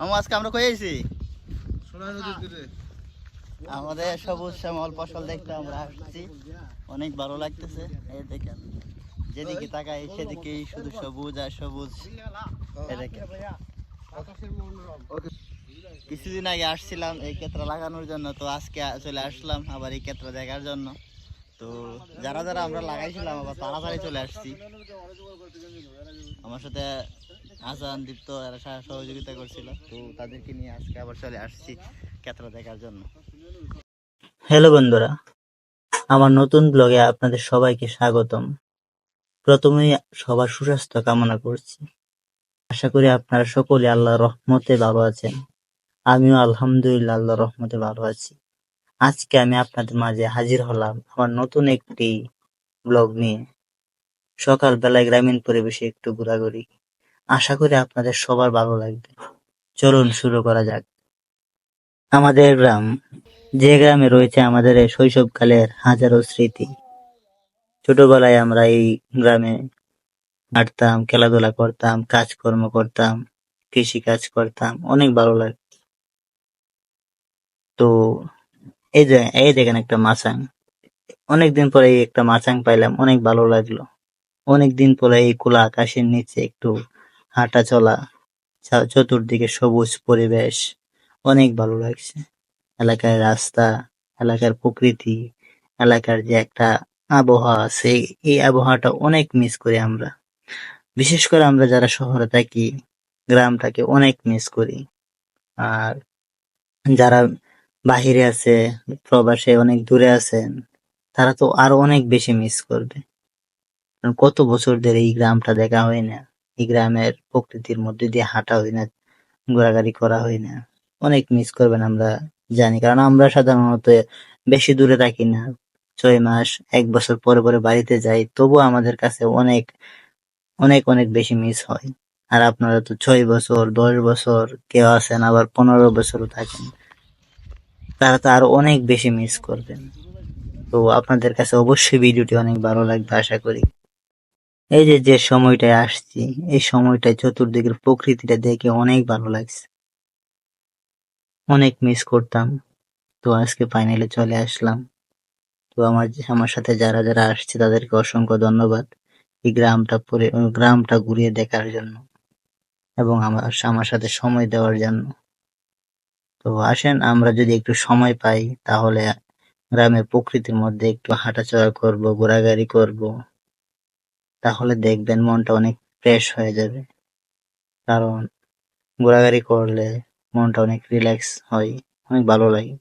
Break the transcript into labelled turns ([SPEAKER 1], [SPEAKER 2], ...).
[SPEAKER 1] আমি আজকে আমরা কই আইছি? আমাদের সবুজ শ্যামল ফসল দেখতে আমরা আসছি। অনেক ভালো লাগতেছে। এই দেখেন যেদিকে তাকাই সেদিকেই শুধু সবুজ আর সবুজ। কিছুদিন আগে আসছিলাম এই ক্ষেত্রে লাগানোর জন্য তো আজকে চলে আসলাম আবার এই ক্ষেত্রে দেখার জন্য। তো যারা যারা আমরা লাগাইছিলাম, আবার তাড়াতাড়ি চলে আসছি। আমার সাথে আজান দীপ্ত, এরা সহযোগিতা করছিল। তো তাদেরকে নিয়ে আজকে আবার চলে আসছি ক্ষেত্র দেখার জন্য। হ্যালো বন্ধুরা, আমার নতুন ব্লগে আপনাদের সবাইকে স্বাগতম। প্রথমেই সবার সুস্বাস্থ্য কামনা করছি। আশা করি আপনারা সকলে আল্লাহর রহমতে ভালো আছেন। আমিও আলহামদুলিল্লাহ আল্লাহর রহমতে ভালো আছি। আজকে আমি আপনাদের মাঝে হাজির হলাম আমার নতুন একটি ব্লগ নিয়ে। সকালবেলায় গ্রামীণ পরিবেশে একটু ঘোরাঘুরি। আশা করি আপনাদের সবার ভালো লাগবে। চলুন শুরু করা যাক। আমাদের গ্রাম, যে গ্রামে রয়েছে আমাদের এই শৈশবকালের হাজারো স্মৃতি। ছোটবেলায় আমরা এই গ্রামে হাঁটতাম, খেলাধুলা করতাম, কাজকর্ম করতাম কৃষি কাজ করতাম, অনেক ভালো লাগতো। তো এই যে, এই দেখেন একটা মাছাং অনেকদিন পরে এই একটা মাছাং পাইলাম, অনেক ভালো লাগল। অনেকদিন পরে এই খোলা আকাশের নিচে একটু হাঁটা চলা চতুর্দিকে সবুজ পরিবেশ, অনেক ভালো লাগছে। এলাকার রাস্তা, এলাকার প্রকৃতি, এলাকার যে একটা আবহাওয়া আছে, এই আবহাওয়াটা অনেক মিস করি আমরা। বিশেষ করে আমরা যারা শহরে থাকি, গ্রামটাকে অনেক মিস করি। আর যারা বাহিরে আছে, প্রবাসে অনেক দূরে আছেন তারা তো আরও অনেক বেশি মিস করবে। কত বছর ধরে এই গ্রামটা দেখা হয় না, এই গ্রামের প্রকৃতির মধ্যে দিয়ে হাঁটা হয় না, ঘোরাঘুরি করা হয় না। অনেক মিস করবেন আমরা জানি, কারণ আমরা সাধারণত বেশি দূরে থাকি না। ছয় মাস, এক বছর পরে পরে বাড়িতে যাই, তবু আমাদের কাছে অনেক অনেক অনেক বেশি মিস হয়। আর আপনারা তো ছয় বছর, দশ বছর কেউ আছেন, আবার পনেরো বছরও থাকেন। তারা তো আরও অনেক বেশি মিস করবেন। তো আপনাদের কাছে অবশ্যই ভিডিওটি অনেক ভালো লাগবে, আশা করি। এই যে যে সময়টায় আসছি, এই সময়টায় চতুর্দিকের প্রকৃতিটা দেখে অনেক ভালো লাগছে। অনেক মিস করতাম। তো আজকে ফাইনালে চলে আসলাম। তো আমার আমার সাথে যারা যারা আসছে, তাদেরকে অসংখ্য ধন্যবাদ এই গ্রামটা পরে, গ্রামটা ঘুরিয়ে দেখার জন্য এবং আমার আমার সাথে সময় দেওয়ার জন্য। তো আসেন, আমরা যদি একটু সময় পাই, তাহলে গ্রামের প্রকৃতির মধ্যে একটু হাঁটাচলা করব, ঘোরাঘুরি করব। তাহলে দেখবেন মনটা অনেক ফ্রেশ হয়ে যাবে। কারণ ঘোরাঘুরি করলে মনটা অনেক রিল্যাক্স হয়, অনেক ভালো লাগে।